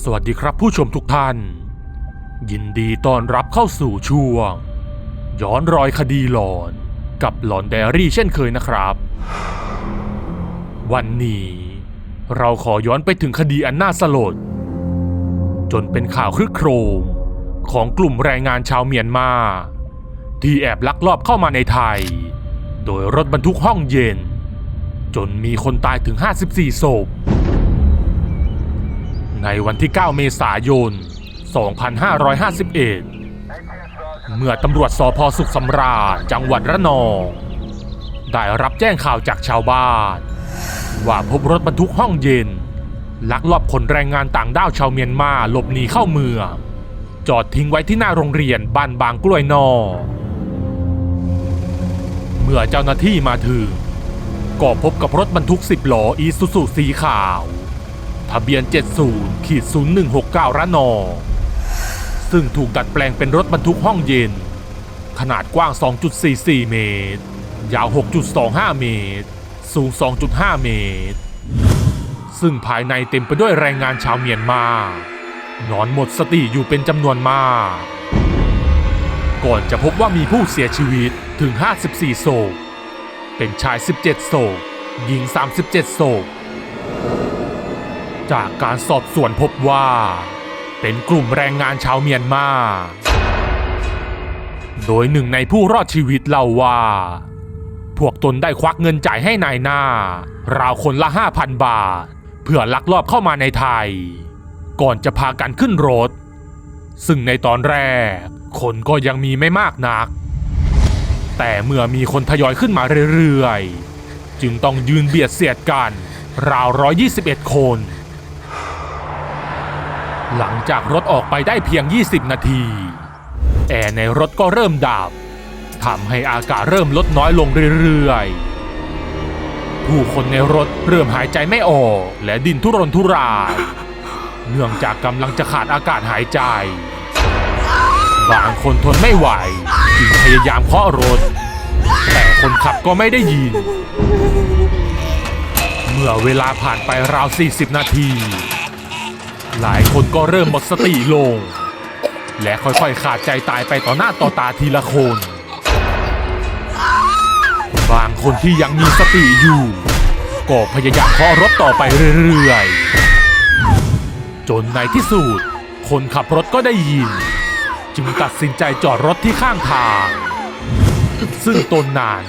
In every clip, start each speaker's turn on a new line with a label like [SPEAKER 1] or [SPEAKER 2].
[SPEAKER 1] สวัสดีครับผู้ชมทุกท่าน ยินดีต้อนรับเข้าสู่ช่วง ย้อนรอยคดีหลอน กับหลอนไดอารี่เช่นเคยนะครับ วันนี้เราขอย้อนไปถึงคดีอันน่าสลด จนเป็นข่าวครึกโครมของกลุ่มแรงงานชาวเมียนมา ที่แอบลักลอบเข้ามาในไทย โดยรถบรรทุกห้องเย็น จนมีคนตายถึง 54ศพ ในวันที่ 9 เมษายน 2551 เมื่อตำรวจสพสุขสำราญจังหวัดระนอง ได้รับแจ้งข่าวจากชาวบ้าน ว่าพบรถบรรทุกห้องเย็น ลักลอบขนแรงงานต่างด้าวชาวเมียนมาหลบหนีเข้าเมืองจอดทิ้งไว้ที่หน้าโรงเรียนบ้านบางกล้วยนอ เมื่อเจ้าหน้าที่มาถึงก็พบกับรถบรรทุก10ล้ออีซูซูสีขาว ทะเบียน 70ขีด0169 ระนองซึ่งถูกดัดแปลงเป็นรถบรรทุกห้องเย็น ขนาดกว้าง 2.44 เมตร ยาว 6.25 เมตร สูง 2.5 เมตร ซึ่งภายในเต็มไปด้วยแรงงานชาวเมียนมา นอนหมดสติอยู่เป็นจำนวนมาก ก่อนจะพบว่ามีผู้เสียชีวิตถึง 54 ศพ เป็นชาย 17 ศพ หญิง 37 ศพ จากการสอบสวนพบว่า เป็นกลุ่มแรงงานชาวเมียนมา โดยหนึ่งในผู้รอดชีวิตเล่าว่า พวกตนได้ควักเงินจ่ายให้นายหน้า ราวคนละ 5,000 บาท เพื่อลักลอบเข้ามาในไทย ก่อนจะพากันขึ้นรถ ซึ่งในตอนแรก คนก็ยังมีไม่มากนัก แต่เมื่อมีคนทยอยขึ้นมาเรื่อยๆ จึงต้องยืนเบียดเสียดกันราว 121 คน หลังจากรถออกไปได้เพียง 20 นาที แอร์ในรถก็เริ่มดับทำให้อากาศเริ่มลดน้อยลงเรื่อยๆ ผู้คนในรถเริ่มหายใจไม่ออกและดิ้นทุรนทุรายเนื่องจากกำลังจะขาดอากาศหายใจ บางคนทนไม่ไหวจึงพยายามเคาะรถ แต่คนขับก็ไม่ได้ยิน เมื่อเวลาผ่านไปราว 40 นาที หลายคนก็เริ่มหมดสติลง และค่อยๆขาดใจตายไปต่อหน้าต่อตาทีละคน บางคนที่ยังมีสติอยู่ ก็พยายามเคาะรถต่อไปเรื่อยๆ จนในที่สุด คนขับรถก็ได้ยิน จึงตัดสินใจจอดรถที่ข้างทาง ซึ่งตนนั้น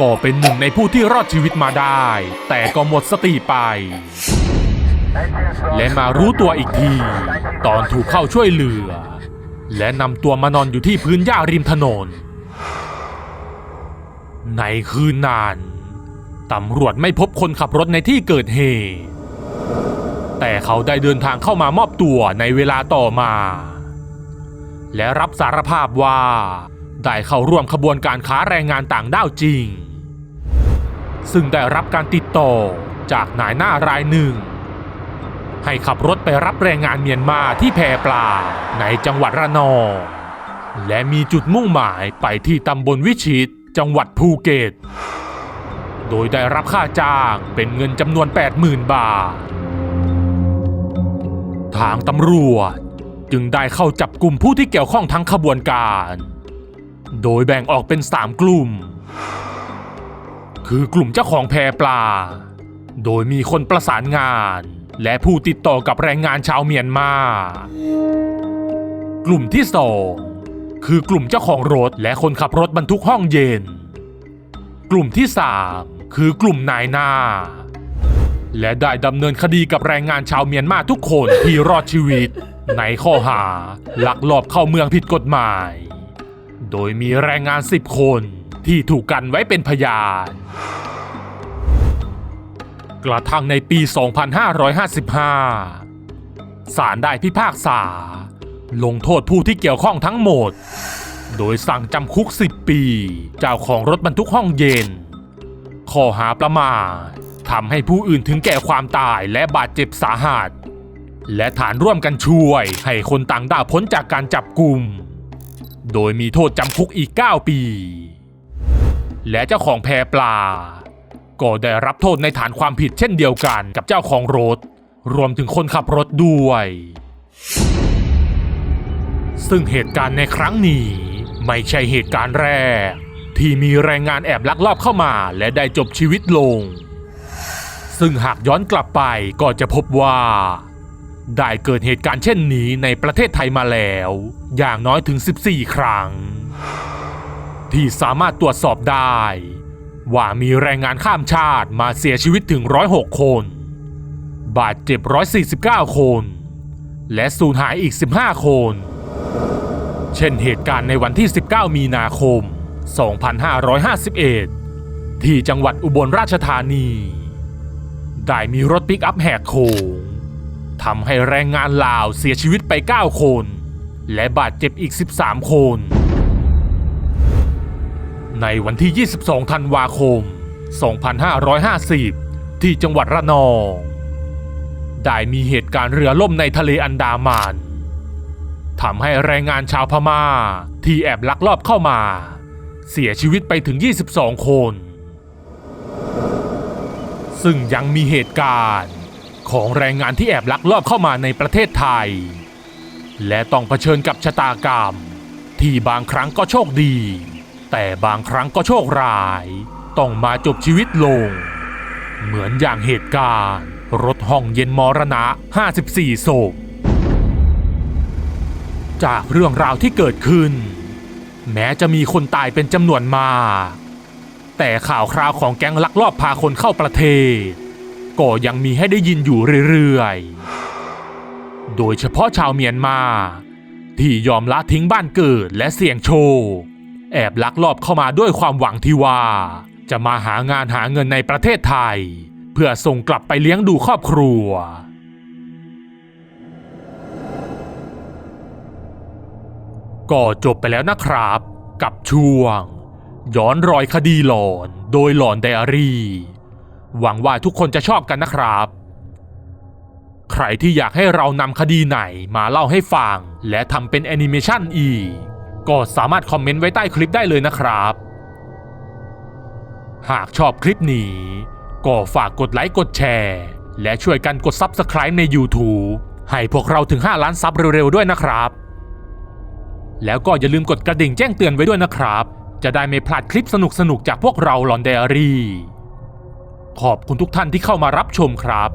[SPEAKER 1] ก็เป็นหนึ่งในผู้ที่รอดชีวิตมาได้ แต่ก็หมดสติไป และมารู้ตัวอีกที ตอนถูกเข้าช่วยเหลือ และนำตัวมานอนอยู่ที่พื้นหญ้าริมถนน ในคืนนั้นตำรวจไม่พบคนขับรถในที่เกิดเหตุ แต่เขาได้เดินทางเข้ามามอบตัวในเวลาต่อมา และรับสารภาพว่าได้เข้าร่วมขบวนการค้าแรงงานต่างด้าวจริง ซึ่งได้รับการติดต่อจากนายหน้ารายหนึ่ง ให้ขับรถไปรับแรงงานเมียนมาที่แพปลา ในจังหวัดระนองและมีจุดมุ่งหมายไปที่ตำบลวิชิต จังหวัดภูเก็ต โดยได้รับค่าจ้างเป็นเงินจำนวน 80,000 บาท ทางตำรวจจึงได้เข้าจับกลุ่มผู้ที่เกี่ยวข้องทั้งขบวนการ โดยแบ่งออกเป็น3กลุ่ม คือกลุ่มเจ้าของแพปลา โดยมีคนประสานงาน และผู้ติดต่อกับแรงงานชาวเมียนมา กลุ่มที่สองคือกลุ่มเจ้าของรถและคนขับรถบรรทุกห้องเย็น กลุ่มที่สามคือกลุ่มนายหน้า และได้ดำเนินคดีกับแรงงานชาวเมียนมาทุกคนที่รอดชีวิต ในข้อหาลักลอบเข้าเมืองผิดกฎหมาย โดยมีแรงงาน10คนที่ถูกกันไว้เป็นพยาน กระทั่งในปี 2555 ศาลได้พิพากษา ลงโทษผู้ที่เกี่ยวข้องทั้งหมด โดยสั่งจำคุก 10 ปี เจ้าของรถบรรทุกห้องเย็น ข้อหาประมาททำให้ผู้อื่นถึงแก่ความตายและบาดเจ็บสาหัส และฐานร่วมกันช่วย ให้คนต่างด้าวพ้นจากการจับกลุ่ม โดยมีโทษจำคุกอีก 9 ปี และเจ้าของแพปลา ก็ได้รับโทษในฐานความผิดเช่นเดียวกันกับเจ้าของรถ รวมถึงคนขับรถด้วย ซึ่งเหตุการณ์ในครั้งนี้ไม่ใช่เหตุการณ์แรก ที่มีแรงงานแอบลักลอบเข้ามาและได้จบชีวิตลง ซึ่งหากย้อนกลับไปก็จะพบว่า ได้เกิดเหตุการณ์เช่นนี้ในประเทศไทยมาแล้ว อย่างน้อยถึง 14 ครั้ง ที่สามารถตรวจสอบได้ ว่ามีแรงงานข้ามชาติมาเสียชีวิตถึง 106 คน บาดเจ็บ 149 คน และสูญหายอีก 15 คน เช่นเหตุการณ์ในวันที่ 19 มีนาคม 2551 ที่จังหวัดอุบลราชธานี ได้มีรถปิกอัพแหกโค้งทำให้แรงงานลาวเสียชีวิตไป 9 คน และบาดเจ็บอีก 13 คน ในวันที่ 22 ธันวาคม 2550 ที่จังหวัดระนอง ได้มีเหตุการณ์เรือล่มในทะเลอันดามันทำให้แรงงานชาวพม่าที่แอบลักลอบเข้ามา เสียชีวิตไปถึง 22 คน ซึ่งยังมีเหตุการณ์ของแรงงานที่แอบลักลอบเข้ามาในประเทศไทย และต้องเผชิญกับชะตากรรม ที่บางครั้งก็โชคดี แต่บางครั้งก็โชคร้าย ต้องมาจบชีวิตลง เหมือนอย่างเหตุการณ์ รถห้องเย็นมรณะ 54ศพจากเรื่องราวที่เกิดขึ้น แม้จะมีคนตายเป็นจำนวนมาก แต่ข่าวคราวของแก๊งลักลอบพาคนเข้าประเทศ ก็ยังมีให้ได้ยินอยู่เรื่อยๆ โดยเฉพาะชาวเมียนมา ที่ยอมละทิ้งบ้านเกิดและเสี่ยงโชค แอบลักลอบเข้ามาด้วยความหวังที่ว่า จะมาหางานหาเงินในประเทศไทย เพื่อส่งกลับไปเลี้ยงดูครอบครัว ก็จบไปแล้วนะครับ กับช่วง ย้อนรอยคดีหลอนโดยหลอนไดอารี่ หวังว่าทุกคนจะชอบกันนะครับใครที่อยากให้เรานำคดีไหนมาเล่าให้ฟัง และทำเป็นแอนิเมชันอีก ก็สามารถคอมเมนต์ไว้ใต้คลิปได้เลยนะครับ หากชอบคลิปนี้ ก็ฝากกดไลค์กดแชร์ และช่วยกันกด Subscribe ใน YouTube ให้พวกเราถึง 5 ล้านซับเร็วๆด้วยนะครับ แล้วก็อย่าลืมกดกระดิ่งแจ้งเตือนไว้ด้วยนะครับ จะได้ไม่พลาดคลิปสนุกๆจากพวกเราลอนเดอรี่ ขอบคุณทุกท่านที่เข้ามารับชมครับ